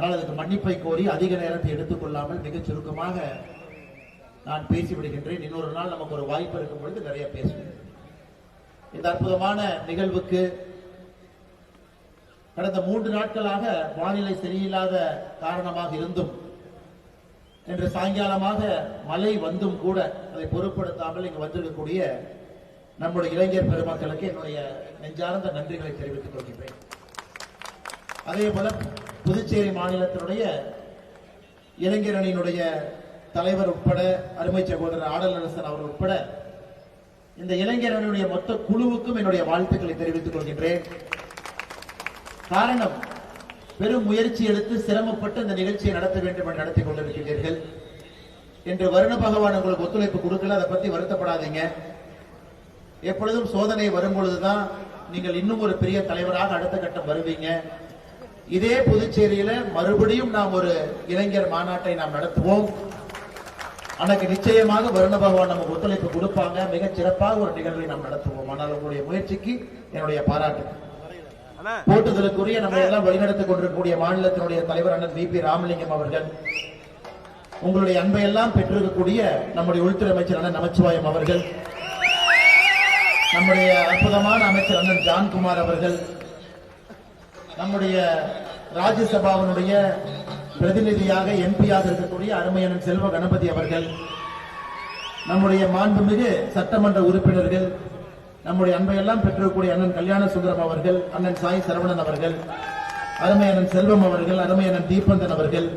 ஆனால் அதுக்கு மன்னிப்பை கோரி அதிக நேரத்தை எடுத்துக்கொள்ளாமல் மிகச் சுருக்கமாக நான் பேசிவிடுகின்றேன். இன்னொரு நாள் நமக்கு ஒரு வாய்ப்பு இருக்கும் பொழுது நிறைய பேசுவேன் இந்த அற்புதமான நிகழ்வுக்கு கடந்த மூன்று நாட்களாக வானிலை சரியில்லாத காரணமாக இருந்தும் இன்று சாயங்காலமாக மழை வந்தும் கூட அதை பொருட்படுத்தாமல் இங்கு வந்திருக்கக்கூடிய நம்முடைய இளைஞர் பெருமக்களுக்கு என்னுடைய நெஞ்சார்ந்த நன்றிகளை தெரிவித்துக் கொள்கின்றேன். அதே போல புதுச்சேரி மாநிலத்தினுடைய இளைஞரணியினுடைய தலைவர் உட்பட அருமை சகோதரர் ஆடலரசன் அவர் உட்பட இந்த இளைஞர் மொத்த குழுவுக்கும் என்னுடைய வாழ்த்துக்களை தெரிவித்துக் கொள்கின்றேன். காரணம் பெரும் முயற்சி எடுத்து சிரமப்பட்டு இந்த நிகழ்ச்சியை நடத்த வேண்டும் என்று நடத்தி கொண்டிருக்கிறீர்கள் என்று வருண பகவான் உங்களுக்கு ஒத்துழைப்பு கொடுக்கல அதை பத்தி வருத்தப்படாதீங்க. எப்பொழுதும் சோதனை வரும் பொழுதுதான் நீங்கள் இன்னும் ஒரு பெரிய தலைவராக அடுத்த கட்டம் வருவீங்க. இதே புதுச்சேரியில மறுபடியும் நாம் ஒரு இளைஞர் மாநாட்டை நாம் நடத்துவோம். அன்னைக்கு நிச்சயமாக வருண பகவான் நமக்கு ஒத்துழைப்பு கொடுப்பாங்க. மிகச் சிறப்பாக ஒரு நிகழ்வை நாம் நடத்துவோம். ஆனால் உங்களுடைய முயற்சிக்கு என்னுடைய பாராட்டு. போட்டுதலுக்குரிய நம்ம எல்லாம் வழிநடத்திக் கொண்டிருக்கக்கூடிய மாநிலத்தினுடைய தலைவர் அண்ணன் வி பி ராமலிங்கம் அவர்கள் உங்களுடைய அன்பை எல்லாம் பெற்றிருக்கக்கூடிய நம்முடைய உள்துறை அமைச்சர் அண்ணன் நமச்சிவாயம் அவர்கள் நம்முடைய அற்புதமான அமைச்சர் அண்ணன் ஜான்குமார் அவர்கள் நம்முடைய ராஜ்யசபாவினுடைய பிரதிநிதியாக எம்பியாக இருக்கக்கூடிய அருமையனன் செல்வ கணபதி அவர்கள் நம்முடைய மாண்புமிகு சட்டமன்ற உறுப்பினர்கள் நம்முடைய அன்பையெல்லாம் பெற்றிருக்கக்கூடிய அண்ணன் கல்யாண சுந்தரம் அவர்கள் அண்ணன் சாய் சரவணன் அவர்கள் அருமையனன் செல்வம் அவர்கள் அருமையனன் தீபந்தன் அவர்கள்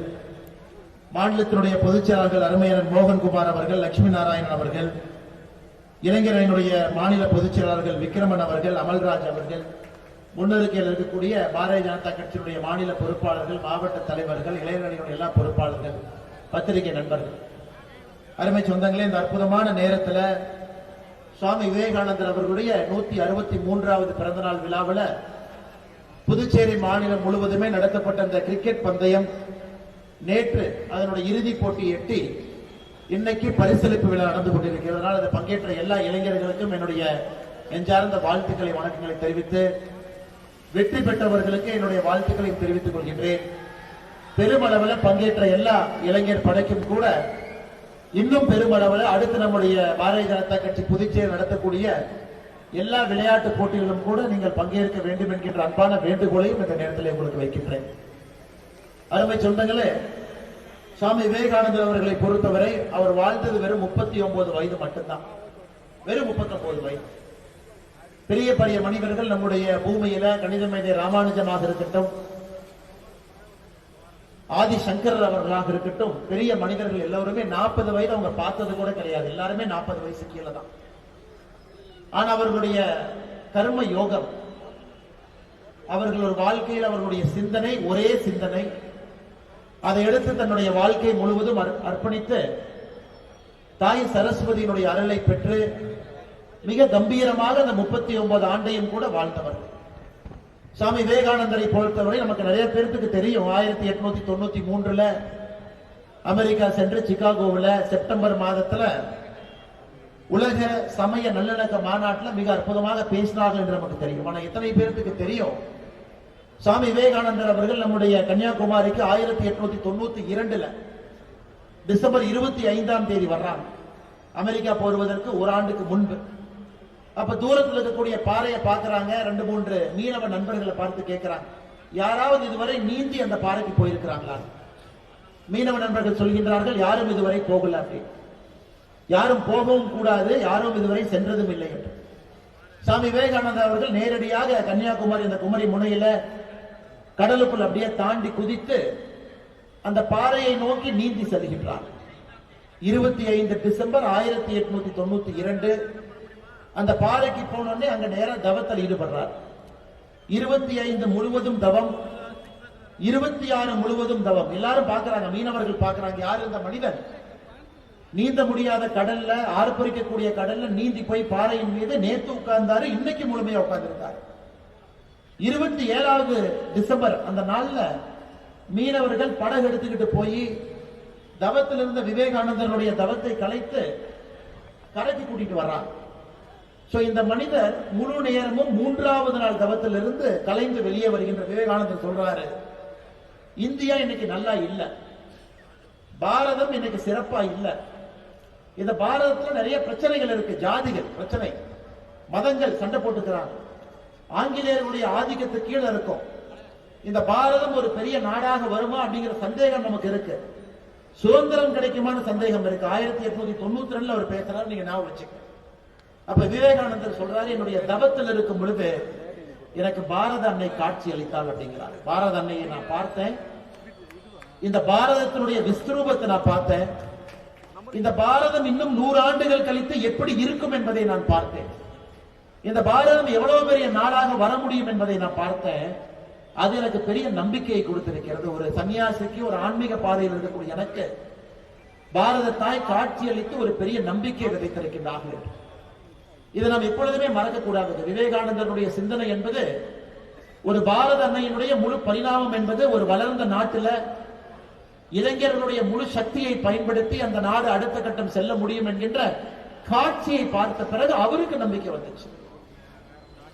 மாநிலத்தினுடைய பொதுச்செயலாளர்கள் செயலாளர்கள் மோகன்குமார் அவர்கள் லட்சுமி நாராயணன் அவர்கள் இளைஞரனுடைய மாநில பொதுச்செயலாளர்கள் விக்ரமன் அவர்கள் அமல்ராஜ் அவர்கள் முன்னறிக்கையில் இருக்கக்கூடிய பாரதிய ஜனதா கட்சியினுடைய மாநில பொறுப்பாளர்கள் மாவட்ட தலைவர்கள் இளைஞர்களுடைய எல்லா பொறுப்பாளர்கள் பத்திரிகை நண்பர்கள். அருமை சொந்தங்களே இந்த அற்புதமான நேரத்தில் சுவாமி விவேகானந்தர் அவர்களுடைய நூத்தி அறுபத்தி மூன்றாவது பிறந்தநாள் விழாவில் புதுச்சேரி மாநிலம் முழுவதுமே நடத்தப்பட்ட இந்த கிரிக்கெட் பந்தயம் நேற்று அதனுடைய இறுதிப் போட்டி எட்டி இன்னைக்கு பரிசளிப்பு விழா நடந்து கொண்டிருக்கிறது. அதனால் அதை பங்கேற்ற எல்லா இளைஞர்களுக்கும் என்னுடைய நெஞ்சார்ந்த வாழ்த்துக்களை வணக்கங்களை தெரிவித்து வெற்றி பெற்றவர்களுக்கு என்னுடைய வாழ்த்துக்களை தெரிவித்துக் கொள்கின்றேன். பெருமளவில் பங்கேற்ற எல்லா இளைஞர் படைக்கும் கூட இன்னும் பெருமளவில் அடுத்து நம்முடைய பாரதிய ஜனதா கட்சி புதுச்சேரி நடத்தக்கூடிய எல்லா விளையாட்டு போட்டிகளிலும் கூட நீங்கள் பங்கேற்க வேண்டும் என்கின்ற அன்பான வேண்டுகோளையும் இந்த நேரத்தில் உங்களுக்கு வைக்கின்றேன். அருமை சொந்தங்களே சுவாமி விவேகானந்தர் அவர்களை பொறுத்தவரை அவர் வாழ்ந்தது வெறும் முப்பத்தி ஒன்பது வயது மட்டும்தான். வெறும் முப்பத்தி ஒன்பது வயது. பெரிய பெரிய மனிதர்கள் நம்முடைய பூமியில கணித மேதை ராமானுஜமாக இருக்கட்டும் ஆதி சங்கரர் அவர்களாக இருக்கட்டும் பெரிய மனிதர்கள் எல்லோருமே நாற்பது வயது அவங்க பார்த்தது கூட கிடையாது. எல்லாருமே நாற்பது வயசு கீழே தான் ஆனா அவர்களுடைய கர்ம யோகம் அவர்கள் ஒரு வாழ்க்கையில் அவர்களுடைய சிந்தனை ஒரே சிந்தனை அதை எடுத்து தன்னுடைய வாழ்க்கை முழுவதும் அர்ப்பணித்து தாய் சரஸ்வதியினுடைய அருளை பெற்று மிக கம்பீரமாக அந்த முப்பத்தி ஒன்பது ஆண்டையும் கூட வாழ்ந்தவர்கள். சுவாமி விவேகானந்தரை பொறுத்தவரை நமக்கு நிறைய பேருக்கு தெரியும். ஆயிரத்தி எட்நூத்தி தொண்ணூத்தி மூன்றுல அமெரிக்கா சென்று சிகாகோவில் செப்டம்பர் மாதத்துல உலக சமய நல்லிணக்க மாநாட்டில் மிக அற்புதமாக பேசினார்கள் என்று நமக்கு தெரியும். ஆனால் எத்தனை பேருக்கு தெரியும்? சுவாமி விவேகானந்தர் அவர்கள் நம்முடைய கன்னியாகுமரிக்கு ஆயிரத்தி எட்நூத்தி தொண்ணூத்தி இரண்டுல டிசம்பர் இருபத்தி ஐந்தாம் தேதி வர்றாங்க. அமெரிக்கா போடுவதற்கு ஒரு ஆண்டுக்கு முன்பு. அப்ப தூரத்தில் இருக்கக்கூடிய பாறையை பார்க்கறாங்க. ரெண்டு மூன்று மீனவ நண்பர்களை பார்த்து கேட்கிறாங்க. யாராவது இதுவரை நீந்தி அந்த பாறைக்கு போயிருக்கிறாங்களா? மீனவ நண்பர்கள் சொல்கின்றார்கள் யாரும் இதுவரை போகல அப்படி. யாரும் போகவும் கூடாது யாரும் இதுவரை சென்றதும் இல்லை என்று. சாமி விவேகானந்தர் அவர்கள் நேரடியாக கன்னியாகுமரி அந்த குமரி முனையில கடலுக்குள் அப்படியே தாண்டி குதித்து அந்த பாறையை நோக்கி நீந்தி செல்கின்றார். இருபத்தி ஐந்து டிசம்பர் ஆயிரத்தி எட்நூத்தி தொண்ணூத்தி இரண்டு அந்த பாறைக்கு போனோடனே அங்க நேரா தவத்தில் ஈடுபடுறார். இருபத்தி ஐந்து முழுவதும் தவம். இருபத்தி ஆறு முழுவதும் தவம். எல்லாரும் பாக்குறாங்க மீனவர்கள் பாக்குறாங்க யார் இந்த மனிதன்? நீந்த முடியாத கடல்ல ஆர்ப்பரிக்கக்கூடிய கடல்ல நீந்தி போய் பாறையின் மீது நேத்து உட்கார்ந்தாரு இன்னைக்கு முழுமையா உட்கார்ந்திருக்காரு. இருபத்தி ஏழாவது டிசம்பர் அந்த நாள்ல மீனவர்கள் படகு எடுத்துக்கிட்டு போய் தவத்தில் இருந்த தவத்தை கலைத்து கரைக்கு கூட்டிட்டு வர்றாங்க. சோ இந்த மனிதர் முழு நேரமும் மூன்றாவது நாள் தவத்திலிருந்து கலைந்து வெளியே வருகின்ற விவேகானந்தர் சொல்றாரு இந்தியா இன்னைக்கு நல்லா இல்ல. பாரதம் இன்னைக்கு சிறப்பா இல்ல. இந்த பாரதத்துல நிறைய பிரச்சனைகள் இருக்கு ஜாதிகள் பிரச்சனை மதங்கள் சண்டை போட்டுக்கிறாங்க. ஆங்கிலேயர்களுடைய ஆதிக்கத்துக்கு கீழே இருக்கும். இந்த பாரதம் ஒரு பெரிய நாடாக வருமா அப்படிங்கிற சந்தேகம் நமக்கு இருக்கு. சுதந்திரம் கிடைக்குமான சந்தேகம் இருக்கு. ஆயிரத்தி எட்நூத்தி தொண்ணூத்தி ரெண்டுல அவர் பேசுறாரு நீங்க ஞாபகம் வச்சுக்க அப்ப விவேகானந்தர் சொல்றாரு என்னுடைய தவத்தில் இருக்கும் பொழுது எனக்கு பாரத அன்னை காட்சி அளித்தாள் அப்படிங்கிறார். பாரத அன்னையை நான் பார்த்தேன். இந்த பாரதத்தினுடைய விஸ்வரூபத்தை நான் பார்த்தேன். இந்த பாரதம் இன்னும் நூறு ஆண்டுகள் கழித்து எப்படி இருக்கும் என்பதை நான் பார்த்தேன். இந்த பாரதம் எவ்வளவு பெரிய நாடாக வர முடியும் என்பதை நான் பார்த்தேன். அது எனக்கு பெரிய நம்பிக்கையை கொடுத்திருக்கிறது. ஒரு சன்னியாசிக்கு ஒரு ஆன்மீக பாதையில் இருக்கக்கூடிய எனக்கு பாரத தாய் காட்சி அளித்து ஒரு பெரிய நம்பிக்கை விதைத்திருக்கின்றார்கள். இதை நாம் எப்பொழுதுமே மறக்கக்கூடாது. விவேகானந்தருடைய சிந்தனை என்பது ஒரு பாரத அன்னையினுடைய முழு பரிணாமம் என்பது ஒரு வளர்ந்த நாட்டுல இளைஞர்களுடைய முழு சக்தியை பயன்படுத்தி அந்த நாடு அடுத்த கட்டம் செல்ல முடியும் என்கின்ற காட்சியை பார்த்த பிறகு அவருக்கு நம்பிக்கை வந்துச்சு.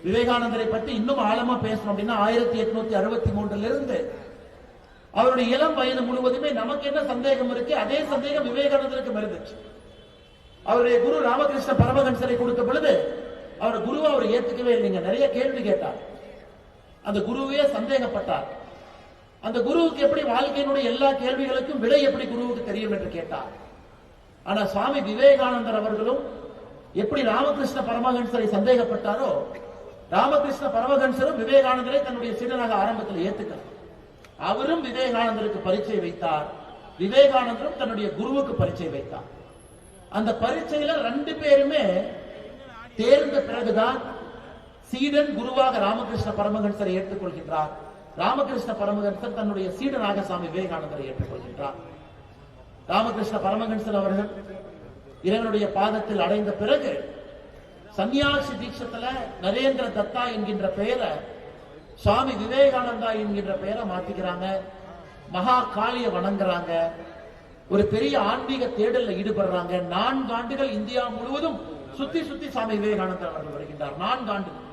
விவேகானந்தரை பற்றி இன்னும் ஆழமா பேசணும் அப்படின்னா ஆயிரத்தி எட்நூத்தி அறுபத்தி மூன்றுல இருந்து அவருடைய இளம் வயது முழுவதுமே நமக்கு என்ன சந்தேகம் இருக்கு அதே சந்தேகம் விவேகானந்தருக்கு இருந்துச்சு அவருடைய குரு ராமகிருஷ்ண பரமஹம்சரை கொடுத்த பொழுது அவர் குருவை அவர் ஏத்துக்கவே இல்லைங்க நிறைய கேள்வி கேட்டார். அந்த குருவே சந்தேகப்பட்டார். அந்த குருவுக்கு எப்படி வாழ்க்கையினுடைய எல்லா கேள்விகளுக்கும் விடை எப்படி குருவுக்கு தெரியும் என்று கேட்டார். ஆனா சுவாமி விவேகானந்தர் அவர்களும் எப்படி ராமகிருஷ்ண பரமஹம்சரை சந்தேகப்பட்டாரோ ராமகிருஷ்ண பரமஹம்சரும் விவேகானந்தரை தன்னுடைய சீடனாக ஆரம்பத்தில் ஏத்துக்கிறார் அவரும் விவேகானந்தருக்கு பரிச்சை வைத்தார். விவேகானந்தரும் தன்னுடைய குருவுக்கு பரிச்சை வைத்தார். அந்த பரீட்சையில ரெண்டு பேருமே தேர்ந்த பிறகுதான் சீடன் குருவாக ராமகிருஷ்ண பரமஹன்சரை ஏற்றுக்கொள்கின்றார். ராமகிருஷ்ண பரமஹன்சர் தன்னுடைய சீடனாக சாமி விவேகானந்தரை ஏற்றுக்கொள்கின்றார். ராமகிருஷ்ண பரமஹன்சர் அவர்கள் இறைவனுடைய பாதத்தில் அடைந்த பிறகு சன்னியாசி தீட்சத்துல நரேந்திர தத்தா என்கின்ற பெயரை சுவாமி விவேகானந்தா என்கின்ற பெயரை மாத்திக்கிறாங்க. மகா காளிய வணங்குறாங்க. ஒரு பெரிய ஆன்மீக தேடல்ல ஈடுபடுறாங்க. நான்கு ஆண்டுகள் இந்தியா முழுவதும் சுத்தி சுத்தி சுவாமி விவேகானந்தர் அவர்கள் வருகின்றார். நான்கு ஆண்டுகள்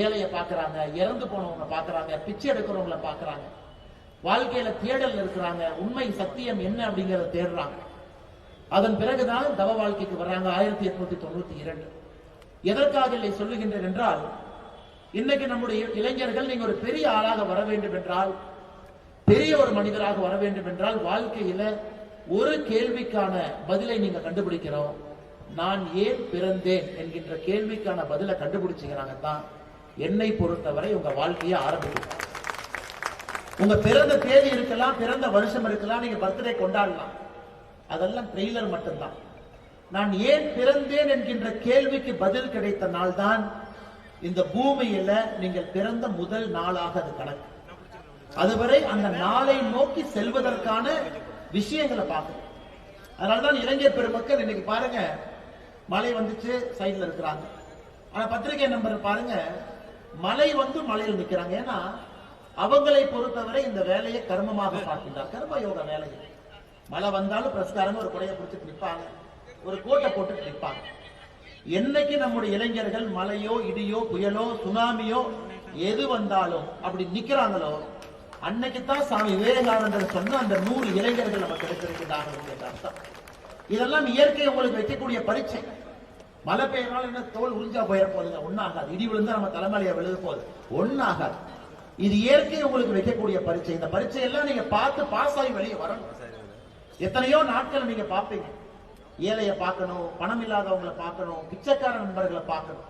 ஏழைய பாக்குறாங்க இறந்து போனவங்க பாக்குறாங்க பிச்சை எடுக்கிறவங்கள பாக்குறாங்க வாழ்க்கையில தேடல் இருக்கிறாங்க. உண்மை சத்தியம் என்ன அப்படிங்கறத தேடுறாங்க. அதன் பிறகுதான் தவ வாழ்க்கைக்கு வர்றாங்க. ஆயிரத்தி எட்நூத்தி தொண்ணூத்தி இரண்டு. எதற்காக இல்லை சொல்லுகின்றேன் என்றால் இன்னைக்கு நம்முடைய இளைஞர்கள் நீங்க ஒரு பெரிய ஆளாக வர வேண்டும் என்றால் பெரிய ஒரு மனிதராக வர வேண்டும் என்றால் வாழ்க்கையில ஒரு கேள்விக்கான பதிலை நீங்க கண்டுபிடிக்கிறோம். நான் ஏன் பிறந்தேன் என்கின்ற கேள்விக்கான பதிலை கண்டுபிடிச்சீங்கன்னாங்க தான் என்னை பொறுத்தவரை உங்க வாழ்க்கையை ஆரம்பிக்கும். உங்க பிறந்த தேதி இருக்கலாம் பிறந்த வருஷம் இருக்கலாம் நீங்க பர்த்டே கொண்டாடலாம். அதெல்லாம் ட்ரெய்லர் மட்டும்தான். நான் ஏன் பிறந்தேன் என்கின்ற கேள்விக்கு பதில் கிடைத்த நாள் தான் இந்த பூமியில நீங்கள் பிறந்த முதல் நாளாக அது கணக்கு. அதுவரை அந்த நாளை நோக்கி செல்வதற்கான விஷயங்களை பார்க்கணும். அதனாலதான் இளைஞர் பெருமக்கள் இன்னைக்கு பாருங்க மழை வந்துச்சு சைட்ல இருக்கிறாங்க. ஆனா பத்திரிகை நம்பர் பாருங்க மலை வந்து மலையில் நிற்கிறாங்க ஏன்னா அவங்களை பொறுத்தவரை இந்த வேலையை கர்மமாக பார்க்கின்றார். கர்ம யோக வேலை மழை வந்தாலும் பிரஸ்காரங்க ஒரு குடையை பிடிச்சிட்டு நிற்பாங்க ஒரு கோட்டை போட்டு நிற்பாங்க என்னைக்கு நம்முடைய இளைஞர்கள் மலையோ இடியோ புயலோ சுனாமியோ எது வந்தாலும் அப்படி நிக்கிறாங்களோ அன்னைக்கு தான் சாமி விவேகானந்தர் சொன்ன அந்த நூறு இளைஞர்கள் நமக்கு கிடைத்திருக்கிறார்கள் அர்த்தம். இதெல்லாம் இயற்கை உங்களுக்கு வைக்கக்கூடிய பரீட்சை. மழை பெய்யனால என்ன தோல் உறிஞ்சா போயிட போகுதுங்க? ஒன்னாகாது இடி விழுந்தா நம்ம தலைமலையை விழுது போகுது. ஒன்னாகாது இது இயற்கை உங்களுக்கு வைக்கக்கூடிய பரீட்சை. இந்த பரீட்சை எல்லாம் நீங்க பார்த்து பாஸ் ஆகி வெளியே வரணும். எத்தனையோ நாட்கள் நீங்க பார்ப்பீங்க. ஏழைய பார்க்கணும் பணம் இல்லாதவங்களை பார்க்கணும் பிச்சைக்கார நண்பர்களை பார்க்கணும்.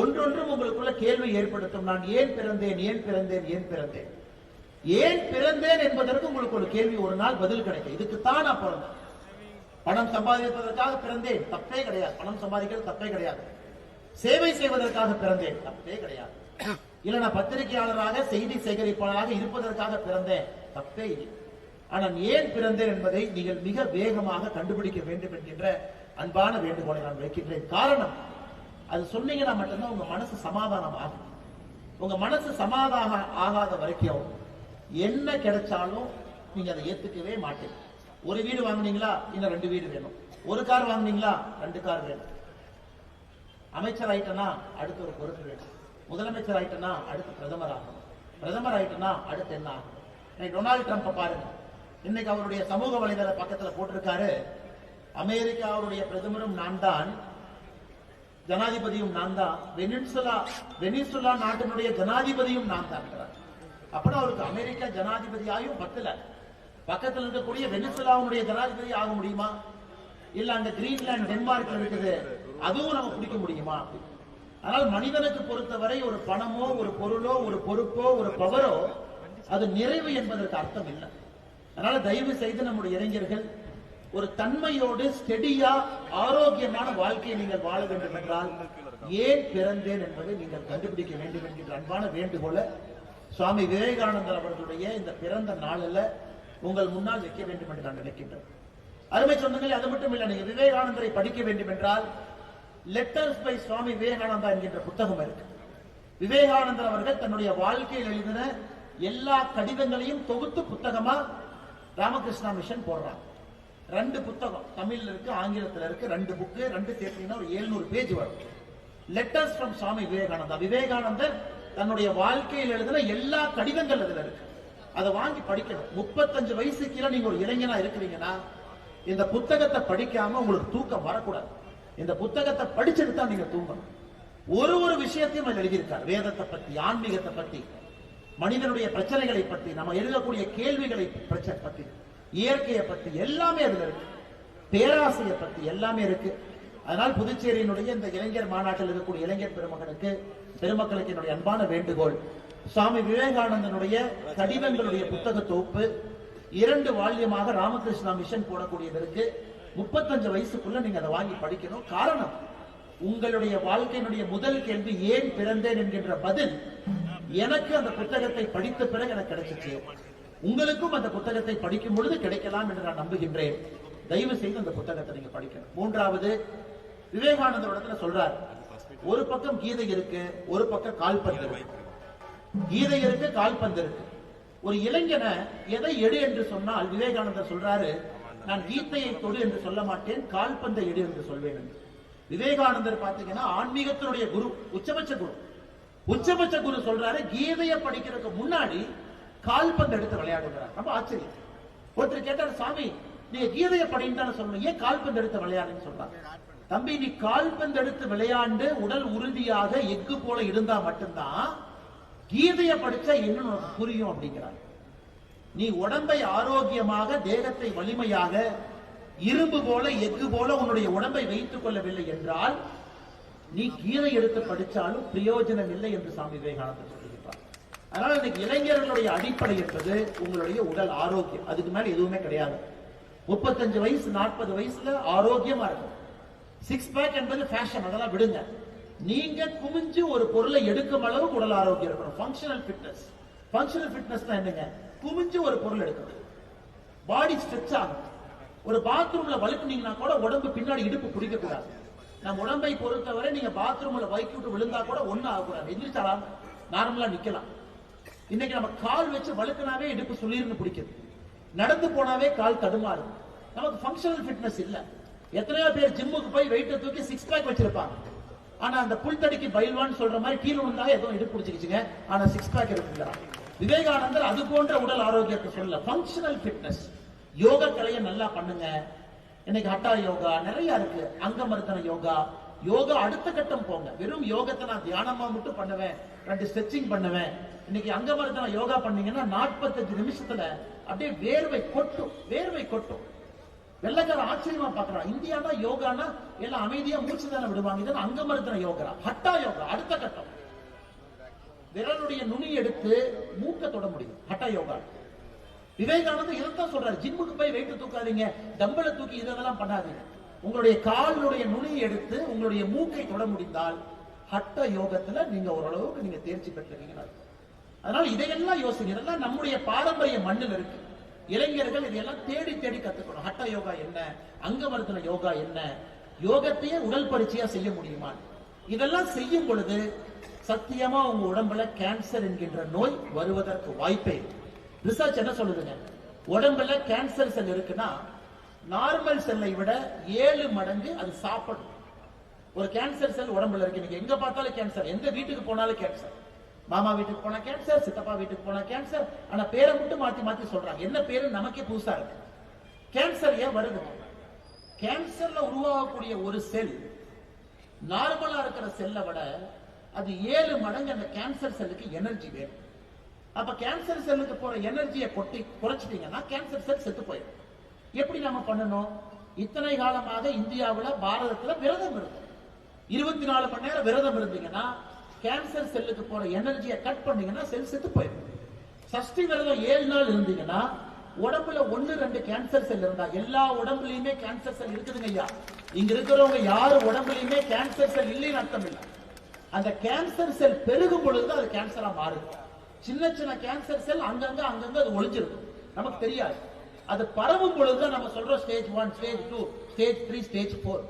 ஒன்றொன்றும் உங்களுக்குள்ள கேள்வி ஏற்படுத்தும். நான் ஏன் பிறந்தேன் ஏன் பிறந்தேன் ஏன் பிறந்தேன்? ஏன் பிறந்தேன் என்பதற்கு உங்களுக்கு ஒரு கேள்வி ஒரு நாள் பதில் கிடைக்கும். இதுக்குத்தான் நான் பிறந்தேன். பணம் சம்பாதிப்பதற்காக பிறந்தேன். தப்பே கிடையாது. பணம் சம்பாதிக்கிறது தப்பே கிடையாது. சேவை செய்வதற்காக பிறந்தேன். தப்பே கிடையாது. இல்ல நான் பத்திரிகையாளராக செய்தி சேகரிப்பாளராக இருப்பதற்காக பிறந்தேன். தப்பே இல்லை. ஆனால் ஏன் பிறந்தேன் என்பதை நீங்கள் மிக வேகமாக கண்டுபிடிக்க வேண்டும் என்கின்ற அன்பான வேண்டுகோளை நான் வைக்கின்றேன். காரணம் அது சொன்னீங்கன்னா மட்டும்தான் உங்க மனசு சமாதானம் ஆகும். உங்க மனசு சமாதானம் ஆகாத வரைக்கும் என்ன கிடைச்சாலும் நீங்க அதை ஏத்துக்கவே மாட்டீங்க. ஒரு வீடு வாங்குனீங்களா? இன்னும் ரெண்டு வீடு வேணும். ஒரு கார் வாங்குனீங்களா? ரெண்டு கார் வேணும். அமைச்சர் ஆயிட்டனா அடுத்து ஒரு பொறுப்பு வேணும். முதலமைச்சர் ஆயிட்டனா அடுத்து பிரதமர் ஆகணும். பிரதமர் ஆயிட்டனா அடுத்து என்ன ஆகணும்? இன்னைக்கு டொனால்ட் ட்ரம்ப் பாருங்க. இன்னைக்கு அவருடைய சமூக வலைதள பக்கத்துல போட்டிருக்காரு. அமெரிக்காவுடைய பிரதமரும் நான் தான் ஜனாதிபதியும் நான் தான் வெனிசுலா வெனிசுலா நாட்டினுடைய ஜனாதிபதியும் நான் தான் அப்படின்னா அவருக்கு அமெரிக்கா ஜனாதிபதியாயும் பத்தல பக்கத்துல இருக்கக்கூடிய வெனிசுலாவுடைய ஜனாதிபதி ஆக முடியுமா? இல்ல அந்த கிரீன்லாந்து டென்மார்க்ல இருக்குது அதுவும் நம்ம பிடிக்க முடியுமா? ஆனால் மனிதனுக்கு பொறுத்தவரை ஒரு பணமோ ஒரு பொருளோ ஒரு பொறுப்போ ஒரு பவரோ அது நிறைவு என்பதற்கு அர்த்தம் இல்லை. அதனால தயவு செய்து நம்முடைய இளைஞர்கள் ஒரு தன்மையோடு ஸ்டெடியா ஆரோக்கியமான வாழ்க்கையை நீங்கள் வாழ வேண்டும் என்றால் ஏன் பிறந்தேன் என்பதை நீங்கள் கண்டுபிடிக்க வேண்டும் என்கின்ற அன்பான வேண்டுகோளை சுவாமி விவேகானந்தர் அவர்களுடைய இந்த பிறந்த நாளில் உங்கள் முன்னால் வைக்க வேண்டும் என்று நான் நினைக்கின்றேன். அருமை சொந்தங்களே அது மட்டும் இல்லை நீங்க விவேகானந்தரை படிக்க வேண்டும் என்றால் லெட்டர்ஸ் பை சுவாமி விவேகானந்தா என்கின்ற புத்தகம் இருக்கு. விவேகானந்தர் அவர்கள் தன்னுடைய வாழ்க்கையில் எழுதின எல்லா கடிதங்களையும் தொகுத்து புத்தகமா ராமகிருஷ்ணா மிஷன் போடுறாங்க. ரெண்டு புத்தகம் தமிழ்ல இருக்கு ஆங்கிலத்துல இருக்கு ரெண்டு புக்கு ரெண்டு சேர்த்தீங்கன்னா ஒரு 700 பேஜ் வரும். Letters from Swami Vivekananda. விவேகானந்தர் தன்னுடைய வாழ்க்கையில் எழுதின எல்லா கடிதங்கள் அதுல இருக்கு. அதை வாங்கி படிக்கணும். முப்பத்தஞ்சு வயசு கீழே நீங்க ஒரு இளைஞனா இருக்கிறீங்கன்னா இந்த புத்தகத்தை படிக்காம உங்களுக்கு தூக்கம் வரக்கூடாது. இந்த புத்தகத்தை படிச்சுட்டு தான் நீங்க தூங்கணும். ஒரு ஒரு விஷயத்தையும் அவர் எழுதியிருக்கார். வேதத்தை பத்தி ஆன்மீகத்தை பத்தி மனிதனுடைய பிரச்சனைகளை பத்தி நம்ம எழுதக்கூடிய கேள்விகளை பிரச்சனை பத்தி இயற்கையை பத்தி எல்லாமே அதுல இருக்கு. பேராசையை பத்தி எல்லாமே இருக்கு. அதனால் புதுச்சேரியினுடைய இந்த இளைஞர் மாநாட்டில் இருக்கக்கூடிய இளைஞர் பெருமகனுக்கு பெருமக்களுக்கு என்னுடைய அன்பான வேண்டுகோள். சுவாமி விவேகானந்தனுடைய கடிதங்களுடைய புத்தக தொகுப்பு இரண்டு வால்யமாக ராமகிருஷ்ணா மிஷன் போடக்கூடியது இருக்கு. முப்பத்தஞ்சு வயசுக்குள்ள நீங்க அதை வாங்கி படிக்கணும். காரணம் உங்களுடைய வாழ்க்கையினுடைய முதல் கேள்வி ஏன் பிறந்தேன்? என்கின்ற பதில். எனக்கு அந்த புத்தகத்தை படித்த பிறகு எனக்கு கிடைச்சிச்சு. உங்களுக்கும் அந்த புத்தகத்தை படிக்கும் பொழுது கிடைக்கலாம் என்று நான் நம்புகின்றேன். தயவு செய்து அந்த புத்தகத்தை நீங்க படிக்கணும். மூன்றாவது விவேகானந்தர் இடத்துல சொல்றார் ஒரு பக்கம் கீதை இருக்கு ஒரு பக்கம் கால்பந்து கீதை இருக்கு கால்பந்து இருக்கு. ஒரு இளைஞனை எதை எடு என்று சொன்னால் விவேகானந்தர் சொல்றாரு நான் கீதையை தொடு என்று சொல்ல மாட்டேன் கால்பந்தை எடு என்று சொல்வேன் என்று. விவேகானந்தர் பாத்தீங்கன்னா ஆன்மீகத்தினுடைய குரு உச்சபட்ச குரு. உச்சபட்ச குரு சொல்றாரு கீதையை படிக்கிறதுக்கு முன்னாடி கால்பந்து எடுத்து விளையாடுகிறார். ரொம்ப ஆச்சரியம். ஒருத்தர் கேட்டார் சாமி நீங்க கீதையை படின்னு தானே சொல்லணும் ஏன் கால்பந்து எடுத்து விளையாடுன்னு சொல்றாங்க தம்பி நீ கால்பந்து எடுத்து விளையாண்டு உடல் உறுதியாக எஃகு போல இருந்தா மட்டும்தான் கீதையை படிச்சா என்னன்னு புரியும் அப்படிங்கிறார். நீ உடம்பை ஆரோக்கியமாக தேகத்தை வலிமையாக இரும்பு போல எஃகு போல உன்னுடைய உடம்பை வைத்துக் கொள்ளவில்லை என்றால் நீ கீதை எடுத்து படிச்சாலும் பிரயோஜனம் இல்லை என்று சாமி விவேகானந்தர் சொல்லுகிறார் அதனால இன்னைக்கு இளைஞர்களுடைய அடிப்படை என்பது உங்களுடைய உடல் ஆரோக்கியம். அதுக்கு மேல எதுவுமே கிடையாது. முப்பத்தஞ்சு வயசு நாற்பது வயசுல ஆரோக்கியமா இருக்கும் சிக்ஸ் பேக் என்பது ஃபேஷன் அதெல்லாம் விடுங்க. நீங்க குமிஞ்சு ஒரு பொருளை எடுக்கும் அளவுக்கு உடல் ஆரோக்கியம் இருக்கணும். ஃபங்க்ஷனல் ஃபிட்னஸ் ஃபங்க்ஷனல் ஃபிட்னஸ் தான் என்னங்க? குமிஞ்சு ஒரு பொருள் எடுக்கணும். பாடி ஸ்ட்ரெச் ஆகும் ஒரு பாத்ரூம்ல வலுக்குனீங்கன்னா கூட உடம்பு பின்னாடி இடுப்பு பிடிக்க கூடாது நம்ம உடம்பை பொறுத்தவரை நீங்க பாத்ரூம்ல வைக்கி விட்டு விழுந்தா கூட ஒண்ணும் ஆகக்கூடாது. எந்திரிச்சாலாம் நார்மலா நிக்கலாம். இன்னைக்கு நம்ம கால் வச்சு வழுக்கினாவே இடுப்பு சுளிர்னு பிடிக்குது. நடந்து போனாவே கால் தடுமாறும். நமக்கு ஃபங்க்ஷனல் ஃபிட்னஸ் இல்லை. எத்தனையோ பேர் ஜிம்முக்கு போய் வெயிட்டை தூக்கி சிக்ஸ் பேக் வச்சிருப்பாங்க. ஆனா அந்த புல்தடிக்கு பயில்வான்னு சொல்ற மாதிரி கீழே விழுந்தா எதுவும் இடுப்பு பிடிச்சிக்கிச்சுங்க. ஆனா சிக்ஸ் பேக் இருக்குங்க. விவேகானந்தர் அது போன்ற உடல் ஆரோக்கியத்தை சொல்லல. ஃபங்க்ஷனல் ஃபிட்னஸ் யோக கலையை நல்லா பண்ணுங்க. இன்னைக்கு ஹட்டா யோகா நிறைய இருக்கு. அங்கமர்த்தன யோகா. யோகா அடுத்த கட்டம் போங்க. வெறும் யோகத்தை நான் தியானமா மட்டும் பண்ணுவேன். ரெண்டு ஸ்ட்ரெச்சிங் பண்ணுவேன். இன்னைக்கு அங்கமர்த்தன யோகா பண்ணீங்கன்னா நாற்பத்தஞ்சு நிமிஷத்துல அப்படியே வேர்வை கொட்டும். வேர்வை கொட்டும். வெள்ளக்கார ஆச்சரியமா பாக்குறான் இந்தியானா யோகானா எல்லாம் அமைதியா மூச்சு தானே விடுவாங்க. இதெல்லாம் அங்கமர்த்தன யோகா ஹட்டா யோகா அடுத்த கட்டம். விரலுடைய நுனி எடுத்து மூக்க தொட முடியும். ஹட்டா யோகா. விவேகானந்தர் இதைத்தான் சொல்றாரு. ஜிம்முக்கு போய் வெயிட் தூக்காதீங்க. டம்பளை தூக்கி இதெல்லாம் பண்ணாதீங்க. உங்களுடைய காலினுடைய நுனியை எடுத்து உங்களுடைய மூக்கை தொட முடிந்தால் ஹட்ட யோகத்துல நீங்க ஓரளவுக்கு நீங்க தேர்ச்சி பெற்றிருக்கீங்க அதனால இதையெல்லாம் யோசிங்க. இதெல்லாம் நம்முடைய பாரம்பரிய மண்ணில் இருக்கு. இளைஞர்கள் இதையெல்லாம் தேடி தேடி கத்துக்கணும். ஹட்ட யோகா என்ன? அங்கமர்த்தன யோகா என்ன? யோகத்தையே உடல் பரிச்சையா செய்ய முடியுமா? இதெல்லாம் செய்யும் பொழுது சத்தியமா உங்க உடம்புல கேன்சர் என்கின்ற நோய் வருவதற்கு வாய்ப்பே ரிசர்ச் என்ன சொல்லுதுங்க? உடம்புல கேன்சர் செல் இருக்குன்னா நார்மல் செல்லை விட ஏழு மடங்கு அது சாப்பிடும். ஒரு கேன்சர் செல் உடம்புல இருக்கு. நீங்க எங்க பார்த்தாலும் கேன்சர் எந்த வீட்டுக்கு போனாலும் கேன்சர் மாமா வீட்டுக்கு போனா கேன்சர் சித்தப்பா வீட்டுக்கு போனா கேன்சர் ஆனா பேரை மட்டும் மாத்தி மாத்தி சொல்றாங்க. என்ன பேரு நமக்கே புதுசா இருக்கு. கேன்சர் ஏன் வருது கேன்சர்ல உருவாகக்கூடிய ஒரு செல் நார்மலா இருக்கிற செல்லை விட அது ஏழு மடங்கு அந்த கேன்சர் செல்லுக்கு எனர்ஜி வேணும். அப்ப கேன்சர் செல்லுக்கு போற எனர்ஜியை கொட்டி குறைச்சிட்டீங்கன்னா கேன்சர் செல் செத்து போயிடும். எப்படி நம்ம பண்ணணும்? இத்தனை காலமாக இந்தியாவில் பாரதத்தில் விரதம் இருந்தது இருபத்தி நாலு மணி நேரம் விரதம் இருந்தீங்கன்னா கேன்சர் செல்லுக்கு போற எனர்ஜியை கட் பண்ணீங்கன்னா செல் செத்து போயிடும். சஷ்டி விரதம் ஏழு நாள் இருந்தீங்கன்னா உடம்புல ஒன்னு ரெண்டு கேன்சர் செல் இருந்தா எல்லா உடம்புலயுமே கேன்சர் செல் இருக்குதுங்க ஐயா. இங்க இருக்கிறவங்க யாரு உடம்புலயுமே கேன்சர் செல் இல்லைன்னு அர்த்தம் இல்லை. அந்த கேன்சர் செல் பெருகும் பொழுது அது கேன்சரா மாறுது. சின்ன சின்ன கேன்சர் செல் அங்கங்க அங்கங்க அது ஒளிஞ்சிருக்கும். நமக்கு தெரியாது. அது பரவும் பொழுது நம்ம சொல்றோம் stage one stage two stage three stage four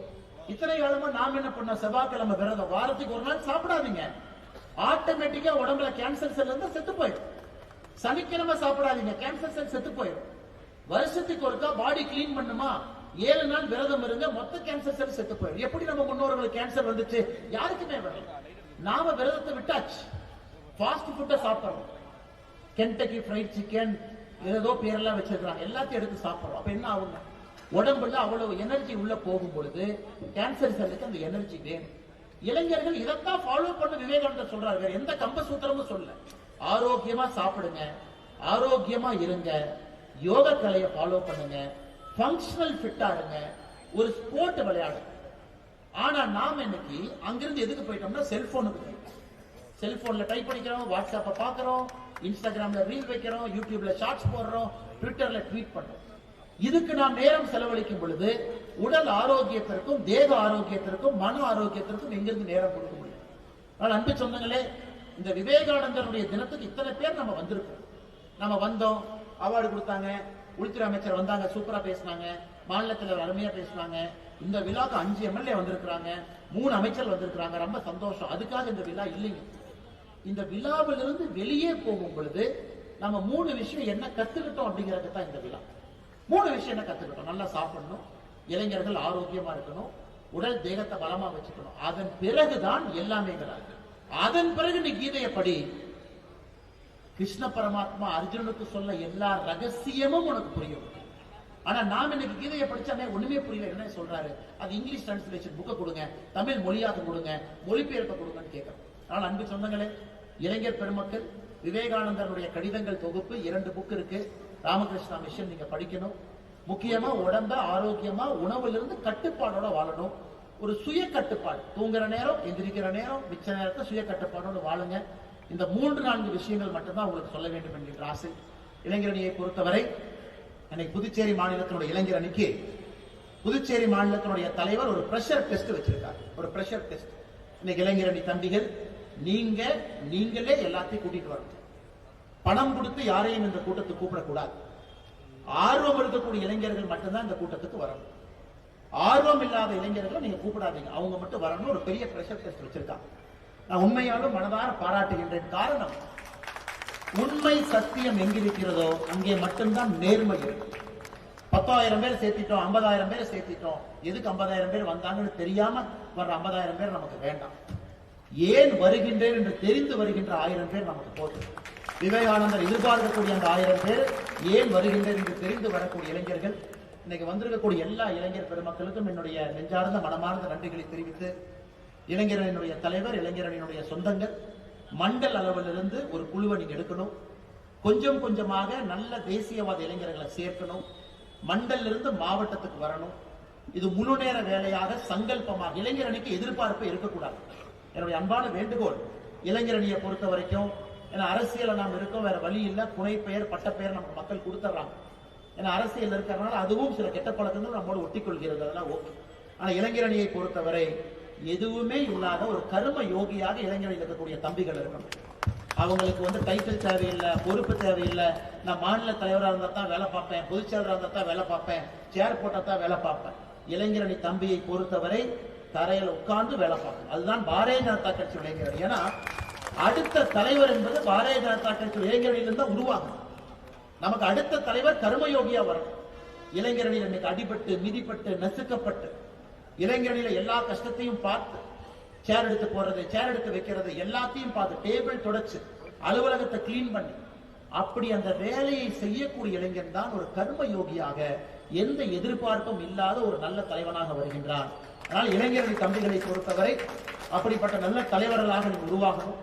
இத்தனை காலமா நாம என்ன பண்ணோம்? செவ்வாய்க்கிழமை விரதம். வாரத்துக்கு ஒரு நாள் சாப்பிடாதீங்க. ஆட்டோமேட்டிக்கா உடம்புல கேன்சர் செல் இருந்தா செத்து போயிடும். சனிக்கிழமை சாப்பிடாதீங்க. கேன்சர் செல் செத்து போயிடும். வருஷத்துக்கு ஒருக்கா பாடி கிளீன் பண்ணுமா? ஏழு நாள் விரதம் இருங்க மொத்த கேன்சர் செல் செத்து போயிடும். எப்படி நம்ம முன்னோர்களுக்கு கேன்சர் வந்துச்சு? யாருக்குமே வரல. நாம விரதத்தை விட்டாச்சு. ஃபாஸ்ட் ஃபுட்டை சாப்பிடுறோம். கென்டக்கி ஃப்ரைட் சிக்கன் ஏதோ பேரெல்லாம் வச்சிருக்கிறாங்க. எல்லாத்தையும் எடுத்து சாப்பிடுறோம். அப்ப என்ன ஆகுங்க? உடம்புல அவ்வளவு எனர்ஜி உள்ள போகும் பொழுது கேன்சர் செல்லுக்கு அந்த எனர்ஜி வேணும். இளைஞர்கள் இதைத்தான் ஃபாலோ பண்ண விவேகானந்தர் சொல்றாரு. வேற எந்த கம்ப சூத்திரமும் சொல்ல ஆரோக்கியமா சாப்பிடுங்க ஆரோக்கியமா இருங்க யோக கலையை ஃபாலோ பண்ணுங்க ஃபங்க்ஷனல் ஃபிட்டா இருங்க ஒரு ஸ்போர்ட் விளையாடுங்க. ஆனா நாம இன்னைக்கு அங்கிருந்து எதுக்கு போயிட்டோம்னா செல்போனுக்கு போயிட்டோம். செல்போன்ல டைப் பண்ணிக்கிறோம் வாட்ஸ்அப்பை பாக்குறோம் இன்ஸ்டாகிராம்ல ரீல் வைக்கிறோம் யூடியூப்ல ஷார்ட்ஸ் போடுறோம் ட்விட்டர்ல ட்வீட் பண்றோம். இதுக்கு நாம் நேரம் செலவழிக்கும் பொழுது உடல் ஆரோக்கியத்திற்கும் தேக ஆரோக்கியத்திற்கும் மன ஆரோக்கியத்திற்கும் எங்கிருந்து நேரம் கொடுக்க முடியும்? ஆனால் அன்பு சொந்தங்களே இந்த விவேகானந்தருடைய தினத்துக்கு இத்தனை பேர் நம்ம வந்திருக்கோம். நம்ம வந்தோம் அவார்டு கொடுத்தாங்க உள்துறை அமைச்சர் வந்தாங்க சூப்பரா பேசினாங்க மாநில தலைவர் அருமையா பேசினாங்க. இந்த விழாக்கு அஞ்சு எம்எல்ஏ வந்திருக்கிறாங்க மூணு அமைச்சர் வந்திருக்கிறாங்க ரொம்ப சந்தோஷம். அதுக்காக இந்த விழா இல்லைங்க. இந்த விழாவிலிருந்து வெளியே போகும் பொழுது நம்ம மூணு விஷயம் என்ன கத்துக்கிட்டோம் அப்படிங்கறது தான் இந்த விழா. மூணு விஷயம் என்ன கத்துக்கிட்டோம்? நல்லா சாப்பிடணும் இளைஞர்கள் ஆரோக்கியமா இருக்கணும் உடல் தேகத்தை பலமா வச்சுக்கணும். அதன் பிறகுதான் எல்லாமே அதன் பிறகு நீ கீதையை படி. கிருஷ்ண பரமாத்மா அர்ஜுனனுக்கு சொல்ல எல்லா ரகசியமும் உனக்கு புரியும். ஆனா நாம இன்னைக்கு கீதையை படிச்சாமே ஒண்ணுமே புரியல. என்ன சொல்றாரு? அது இங்கிலீஷ் டிரான்ஸ்லேஷன் புக்கை கொடுங்க தமிழ் மொழியாக கொடுங்க மொழிபெயர்ப்பை கொடுங்கன்னு கேட்கறோம். ஆனால் அன்பு சொந்தங்களே இளைஞர் பெருமக்கள் விவேகானந்தருடைய கடிதங்கள் தொகுப்பு இரண்டு புக் இருக்கு. ராமகிருஷ்ணா மிஷன் நீங்க படிக்கணும். முக்கியமா உடம்ப ஆரோக்கியமா உணவுல இருந்து கட்டுப்பாடோட வாழணும். ஒரு சுய கட்டுப்பாடு. தூங்குற நேரம் எந்திரிக்கிற நேரம் மிச்ச நேரத்தை சுய கட்டுப்பாடோட வாழுங்க. இந்த மூன்று நான்கு விஷயங்கள் மட்டும்தான் உங்களுக்கு சொல்ல வேண்டும் என்கின்ற ஆசை. இளைஞரணியை பொறுத்தவரை இன்னைக்கு புதுச்சேரி மாநிலத்தினுடைய இளைஞரணிக்கு புதுச்சேரி மாநிலத்தினுடைய தலைவர் ஒரு பிரஷர் டெஸ்ட் வச்சிருக்காரு. ஒரு பிரஷர் டெஸ்ட் இன்னைக்கு இளைஞரணி தம்பிகள் நீங்க நீங்களே எல்லாத்தையும் கூட்டிட்டு வரணும். பணம் கொடுத்து யாரையும் இந்த கூட்டத்துக்கு கூப்பிடக்கூடாது. ஆர்வம் இருக்கக்கூடிய இளைஞர்கள் மட்டும்தான் இந்த கூட்டத்துக்கு வரணும். ஆர்வம் இல்லாத இளைஞர்களை நீங்க கூப்பிடாதீங்க. அவங்க மட்டும் வரணும் ஒரு பெரிய பிரஷர் டெஸ்ட் வச்சிருக்காங்க. நான் உண்மையாலும் மனதார பாராட்டுகின்றேன். காரணம் உண்மை சத்தியம் எங்கிருக்கிறதோ அங்கே மட்டும்தான் நேர்மை இருக்கு. பத்தாயிரம் பேர் சேர்த்திட்டோம் ஐம்பதாயிரம் பேர் சேர்த்திட்டோம். எதுக்கு ஐம்பதாயிரம் பேர் வந்தாங்கன்னு தெரியாம வர்ற ஐம்பதாயிரம் பேர் நமக்கு வேண்டாம். ஏன் வருகின்றேன் என்று தெரிந்து வருகின்ற ஆயிரம் பேர் நமக்கு போதும். விவேகானந்தர் எதிர்பார்க்கக்கூடிய அந்த ஆயிரம் பேர் ஏன் வருகின்றேன் என்று தெரிந்து வரக்கூடிய இளைஞர்கள் இன்னைக்கு வந்திருக்கக்கூடிய எல்லா இளைஞர் பெருமக்களுக்கும் என்னுடைய நெஞ்சார்ந்த மனமார்ந்த நன்றிகளை தெரிவித்து இளைஞரணியினுடைய தலைவர் இளைஞரணியினுடைய சொந்தங்கள் மண்டல் அளவிலிருந்து ஒரு குழுவை நீங்க எடுக்கணும். கொஞ்சம் கொஞ்சமாக நல்ல தேசியவாத இளைஞர்களை சேர்க்கணும். மண்டலிருந்து மாவட்டத்துக்கு வரணும். இது முழு நேர வேலையாக சங்கல்பமாக இளைஞரணிக்கு எதிர்பார்ப்பு இருக்கக்கூடாது. என்னுடைய அன்பான வேண்டுகோள் இளைஞரணியை பொறுத்த வரைக்கும் ஏன்னா அரசியல நாம் இருக்கோம் வேற வழி இல்ல. புனை பெயர் பட்ட பெயர் நமக்கு மக்கள் கொடுத்துட்றாங்க ஏன்னா அரசியல் இருக்கிறதுனால அதுவும் சில கெட்ட பழக்கங்கள் நம்மோடு ஒட்டி கொள்கிறது அதெல்லாம் ஓகே. ஆனா இளைஞரணியை பொறுத்தவரை எதுவுமே இல்லாத ஒரு கரும யோகியாக இளைஞரில் இருக்கக்கூடிய தம்பிகள் இருக்கணும். அவங்களுக்கு வந்து டைட்டில் தேவையில்லை பொறுப்பு தேவையில்லை. நான் மாநில தலைவராக இருந்தால் தான் வேலை பார்ப்பேன் பொதுச்செயலராக இருந்தால் தான் வேலை பார்ப்பேன் சேர் போட்டால் தான் வேலை பார்ப்பேன். இளைஞரணி தம்பியை பொறுத்தவரை தரையில் உட்கார்ந்து வேலை பார்க்கணும். அதுதான் பாரதிய ஜனதா கட்சி இளைஞரணி. ஏன்னா அடுத்த தலைவர் என்பது பாரதிய ஜனதா கட்சி இளைஞரணியிலிருந்து தான் உருவாகும். நமக்கு அடுத்த தலைவர் கர்மயோகியா வரணும். இளைஞர்களில் இன்னைக்கு அடிபட்டு மிதிப்பட்டு நசுக்கப்பட்டு இளைஞரணியில எல்லா கஷ்டத்தையும் பார்த்து சேர் எடுத்து போறது சேர் எடுத்து வைக்கிறது எல்லாத்தையும் பார்த்து டேபிள் தொடச்சு அலுவலகத்தை கிளீன் பண்ணி அப்படி அந்த வேலையை செய்யக்கூடிய இளைஞன் தான் ஒரு கர்ம யோகியாக எந்த எதிர்பார்ப்பும் இல்லாத ஒரு நல்ல தலைவனாக வருகின்றான். ஆனால் இளைஞர்கள் தம்பிகளை பொறுத்தவரை அப்படிப்பட்ட நல்ல தலைவர்களாக நீங்க உருவாகணும்.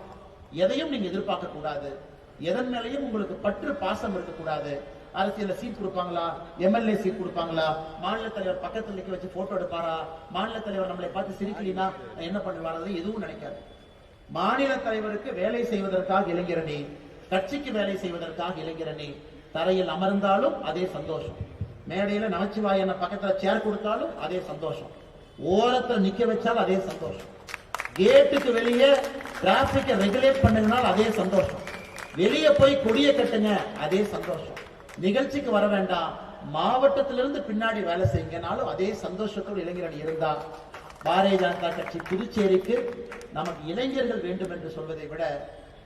எதையும் நீங்க எதிர்பார்க்க கூடாது. எதன் மேலையும் உங்களுக்கு பற்று பாசம் இருக்கக்கூடாது. அரசியல சீட் கொடுப்பாங்களா? எம்எல்ஏ சீட் கொடுப்பாங்களா? மாநில தலைவர் பக்கத்துல நிக்க வச்சு போட்டோ எடுப்பாரா? மாநில தலைவர் நம்மளை பார்த்து சிரிக்கலினா என்ன பண்ணுவாரு எதுவும் நினைக்காது. மாநில தலைவருக்கு வேலை செய்வதற்காக இளைஞரணி கட்சிக்கு வேலை செய்வதற்காக இளைஞரணி தரையில் அமர்ந்தாலும் அதே சந்தோஷம். மேடையில நமச்சிவாய் என்ன பக்கத்துல சேர் கொடுத்தாலும் அதே சந்தோஷம். ஓரத்தில் நிக்க வச்சாலும் அதே சந்தோஷம். கேட்டுக்கு வெளியே டிராபிக்கை ரெகுலேட் பண்ணுங்கனால் அதே சந்தோஷம். வெளியே போய் கொடியை கட்டுங்க அதே சந்தோஷம். நிகழ்ச்சிக்கு வர வேண்டாம். மாவட்டத்திலிருந்து பின்னாடி வேலை செய்யுங்கனாலும் அதே சந்தோஷத்தோடு இளைஞரணி இருந்தா பாரதிய ஜனதா கட்சி புதுச்சேரிக்கு நமக்கு இளைஞர்கள் வேண்டும் என்று சொல்வதை விட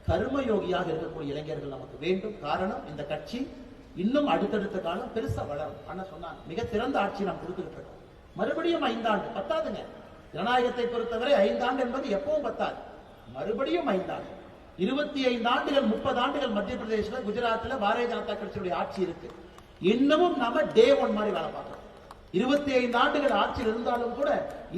கர்மயோகியாக இருக்கக்கூடிய இளைஞர்கள் நமக்கு வேண்டும். காரணம் இந்த கட்சி இன்னும் அடுத்தடுத்த காலம் பெருசா வளரும். அண்ணா சொன்னாங்க மிக சிறந்த ஆட்சி நாம் கொடுத்துக்கிட்டு இருக்கோம். மறுபடியும் ஐந்தாண்டு பத்தாதுங்க. ஜனநாயகத்தை பொறுத்தவரை ஐந்தாண்டு என்பது எப்பவும் பத்தாது. மறுபடியும் ஐந்தாண்டு இருபத்தி ஐந்து ஆண்டுகள் முப்பது ஆண்டுகள் மத்திய பிரதேசத்தில் குஜராத்தில் பாரதிய ஜனதா கட்சியுடைய ஆட்சி இருக்கு. இன்னமும் நாம டே ஒன் மாதிரி வேலை பார்க்கிறோம். இருபத்தி ஐந்து ஆண்டுகள் ஆட்சியில் இருந்தாலும் கூட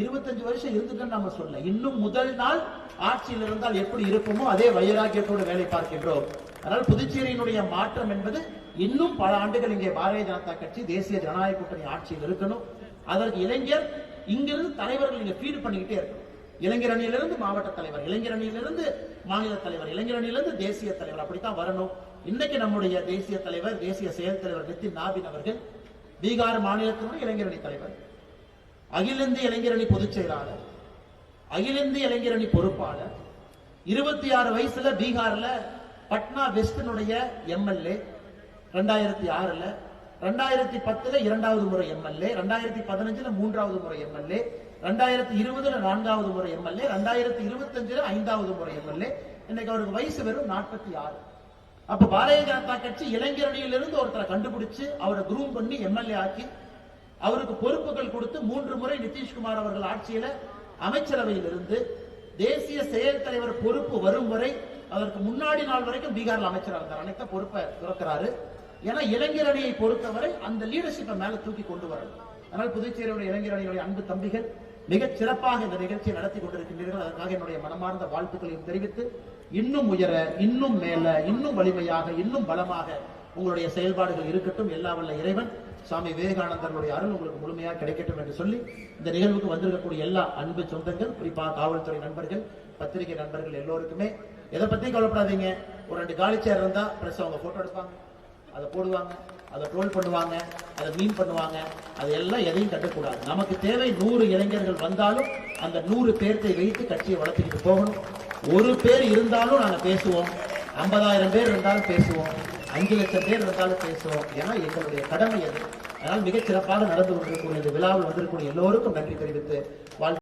இருபத்தஞ்சு வருஷம் இருந்துட்டோம்னு நம்ம சொல்ல இன்னும் முதல் நாள் ஆட்சியில் இருந்தால் எப்படி இருப்போமோ அதே வைராக்கியத்தோடு வேலை பார்க்கின்றோம். அதனால் புதுச்சேரியினுடைய மாற்றம் என்பது இன்னும் பல ஆண்டுகள் இங்கே பாரதிய ஜனதா கட்சி தேசிய ஜனநாயக கூட்டணி ஆட்சியில் இருக்கணும். அதற்கு இளைஞர் இங்கிருந்து தலைவர்கள் நீங்க ஃபீடு பண்ணிக்கிட்டே இருக்கணும். இளைஞர் அணியிலிருந்து மாவட்ட தலைவர் இளைஞர் அணியிலிருந்து மாநில தலைவர் இளைஞர் அணியிலிருந்து தேசிய தலைவர் அப்படித்தான் வரணும். இன்னைக்கு நம்முடைய தேசிய தலைவர் தேசிய செயல் தலைவர் நிதின் நாபின் அவர்கள் பீகார் மாநிலத்தினுடைய இளைஞரணி தலைவர். அகில இந்திய இளைஞரணி பொதுச் செயலாளர் அகில இந்திய இளைஞரணி பொறுப்பாளர் இருபத்தி ஆறு வயசுல பீகார்ல பட்னா வெஸ்டினுடைய எம்எல்ஏ ரெண்டாயிரத்தி ஆறுல ரெண்டாயிரத்தி பத்துல இரண்டாவது முறை எம்எல்ஏ ரெண்டாயிரத்தி பதினஞ்சுல மூன்றாவது முறை எம்எல்ஏ ரெண்டாயிரத்தி இருபதுல நான்காவது முறை எம்எல்ஏ ரெண்டாயிரத்தி இருபத்தஞ்சுல ஐந்தாவது முறை எம்எல்ஏ. இன்னைக்கு அவருக்கு வயசு வெறும் நாற்பத்தி ஆறு. அப்ப பாரதிய ஜனதா கட்சி இளைஞரணியிலிருந்து ஒருத்தரை கண்டுபிடிச்சு அவரை குரூம் பண்ணி எம்எல்ஏ ஆக்கி அவருக்கு பொறுப்புகள் கொடுத்து மூன்று முறை நிதிஷ்குமார் அவர்கள் ஆட்சியில அமைச்சரவையில் இருந்து தேசிய செயல் தலைவர் பொறுப்பு வரும் வரை அதற்கு முன்னாடி நாள் வரைக்கும் பீகார்ல அமைச்சராக இருந்தார். அனைத்த பொறுப்பை துறக்கிறாரு. ஏன்னா இளைஞரணியை பொறுத்தவரை அந்த லீடர்ஷிப்பை மேல தூக்கி கொண்டு வரணும். அதனால் புதுச்சேரியுடைய இளைஞரணியுடைய அன்பு தம்பிகள் மிகச் சிறப்பாக இந்த நிகழ்ச்சியை நடத்தி கொண்டிருக்கின்றீர்கள். அதற்காக என்னுடைய மனமார்ந்த வாழ்த்துக்களையும் தெரிவித்து இன்னும் உயர இன்னும் மேல இன்னும் வலிமையாக இன்னும் பலமாக உங்களுடைய செயல்பாடுகள் இருக்கட்டும். எல்லா வல்ல இறைவன் சுவாமி விவேகானந்தருடைய அருள் உங்களுக்கு முழுமையாக கிடைக்கட்டும் என்று சொல்லி இந்த நிகழ்வுக்கு வந்திருக்கக்கூடிய எல்லா அன்பு சொந்தங்கள் குறிப்பாக காவல்துறை நண்பர்கள் பத்திரிகை நண்பர்கள் எல்லோருக்குமே எதை பத்தி கவலைப்படாதீங்க. ஒரு ரெண்டு காலி சேர் இருந்தா பிரஸ் அவங்க போட்டோ எடுப்பாங்க. அதை போடுவாங்க. அதை ட்ரோல் பண்ணுவாங்க அதை மீன் பண்ணுவாங்க அது எல்லாம் எதையும் கட்டக்கூடாது. நமக்கு தேவை நூறு இளைஞர்கள் வந்தாலும் அந்த நூறு பேர்த்தை வைத்து கட்சியை வளர்த்துக்கிட்டு போகணும். ஒரு பேர் இருந்தாலும் நாங்கள் பேசுவோம். ஐம்பதாயிரம் பேர் இருந்தாலும் பேசுவோம். அஞ்சு லட்சம் பேர் இருந்தாலும் பேசுவோம். ஏன்னா எங்களுடைய கடமை அது. அதனால் மிகச்சிறப்பாக நடந்து கொண்டிருக்கக்கூடிய இந்த விழாவில் வந்திருக்கக்கூடிய எல்லோருக்கும் நன்றி தெரிவித்து வாழ்த்து